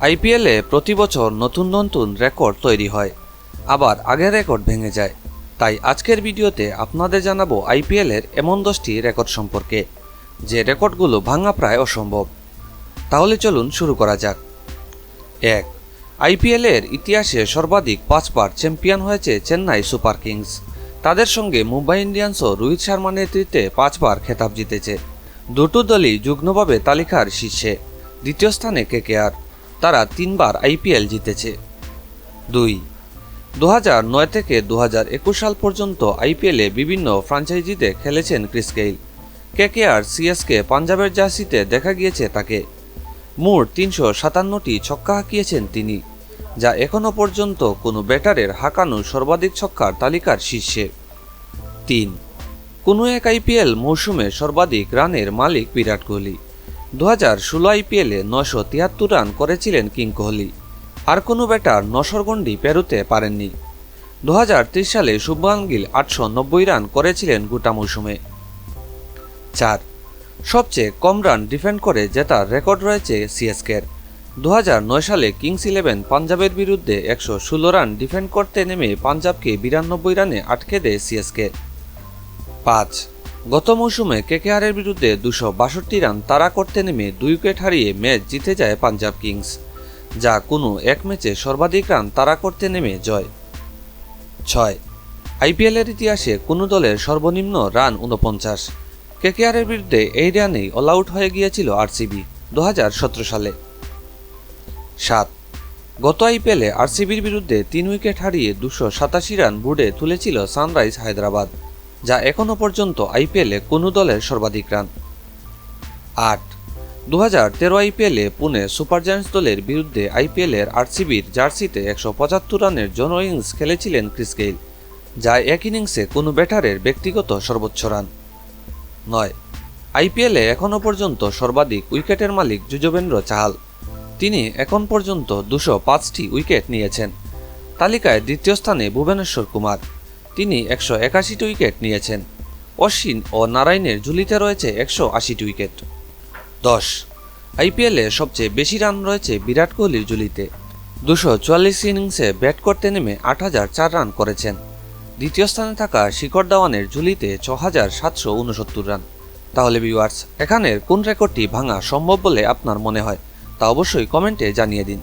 আইপিএলে প্রতি বছর নতুন নতুন রেকর্ড তৈরি হয়। আবার আগের রেকর্ড ভেঙে যায়। তাই আজকের ভিডিওতে আপনাদের জানাব আইপিএলের এমন দশটি রেকর্ড সম্পর্কে, যে রেকর্ডগুলো ভাঙা প্রায় অসম্ভব। তাহলে চলুন শুরু করা যাক। এক, আইপিএলের ইতিহাসে সর্বাধিক পাঁচবার চ্যাম্পিয়ন হয়েছে চেন্নাই সুপার কিংস। তাদের সঙ্গে মুম্বাই ইন্ডিয়ান্সও রোহিত শর্মা নেতৃত্বে পাঁচবার খেতাব জিতেছে। দুটো দলই যুগ্মভাবে তালিকার শীর্ষে। দ্বিতীয় স্থানে কেকেআর তারা তিনবার আইপিএল জিতেছে। দুই দু হাজার নয় থেকে দু হাজার একুশ সাল পর্যন্ত আইপিএলে বিভিন্ন ফ্রাঞ্চাইজিতে খেলেছেন ক্রিস গেইল। কেকেআর সিএসকে পাঞ্জাবের জার্সিতে দেখা গিয়েছে তাকে। মোট তিনশো সাতান্নটি ছক্কা হাঁকিয়েছেন তিনি, যা এখনও পর্যন্ত কোনো ব্যাটারের হাঁকানো সর্বাধিক ছক্কার তালিকার শীর্ষে। তিন, কোনো এক আইপিএল মৌসুমে সর্বাধিক রানের মালিক বিরাট কোহলি। দু হাজার ষোলো আইপিএলে নশো তিয়াত্তর রান করেছিলেন কিং কোহলি। আর কোনো ব্যাটার নশোর গণ্ডি পেরোতে পারেননি। দু হাজার ত্রিশ সালে শুভমান গিল আটশো নব্বই রান করেছিলেন গোটা মৌসুমে। চার। সবচেয়ে কম রান ডিফেন্ড করে জেতার রেকর্ড রয়েছে সিএসকের। দু সালে কিংস ইলেভেন পাঞ্জাবের বিরুদ্ধে একশো ষোলো রান ডিফেন্ড করতে নেমে পাঞ্জাবকে বিরানব্বই রানে আটকে দেয় সিএসকে। পাঁচ। গত মৌসুমে কেকেআরের বিরুদ্ধে দুশো বাষট্টি রান তাড়া করতে নেমে দুই উইকেট হারিয়ে ম্যাচ জিতে যায় পাঞ্জাব কিংস, যা কোনো এক ম্যাচে সর্বাধিক রান তাড়া করতে নেমে জয়। ছয়, আইপিএলের ইতিহাসে কোনো দলের সর্বনিম্ন রান উনপঞ্চাশ কেকেআরের বিরুদ্ধে এই রানেই অল আউট হয়ে গিয়েছিল আরসিবি দু হাজার সতেরো সালে। সাত, গত আইপিএলে আরসিবির বিরুদ্ধে তিন উইকেট হারিয়ে দুশো সাতাশি রান বুড়ে তুলেছিল সানরাইজ হায়দ্রাবাদ। যা এখনও পর্যন্ত আইপিএলে কোনো দলের সর্বাধিক রান। আট। দু হাজার তেরো আইপিএলে পুনে সুপার জায়ান্টস দলের বিরুদ্ধে আইপিএলের আরসিবির জার্সিতে একশো পঁচাত্তর রানের জন ইনিংস খেলেছিলেন ক্রিস গেইল, যা এক ইনিংসে কোনো ব্যাটারের ব্যক্তিগত সর্বোচ্চ রান। নয়। আইপিএলে এখনও পর্যন্ত সর্বাধিক উইকেটের মালিক যুজবেন্দ্র চাহাল। তিনি এখন পর্যন্ত দুশো পাঁচটি উইকেট নিয়েছেন। তালিকায় দ্বিতীয় স্থানে ভুবনেশ্বর কুমার। তিনি একশো একাশিটি উইকেট নিয়েছেন। অশ্বিন ও নারায়ণের ঝুলিতে রয়েছে একশো আশিটি উইকেট। দশ। আইপিএলে সবচেয়ে বেশি রান রয়েছে বিরাট কোহলির ঝুলিতে। দুশো চুয়াল্লিশ ইনিংসে ব্যাট করতে নেমে আট হাজার চার রান করেছেন। দ্বিতীয় স্থানে থাকা শিখর দাওয়ানের ঝুলিতে ছ হাজার সাতশো উনসত্তর রান। তাহলে ভিউয়ার্স এখানের কোন রেকর্ডটি ভাঙা সম্ভব বলে আপনার মনে হয় তা অবশ্যই কমেন্টে জানিয়ে দিন।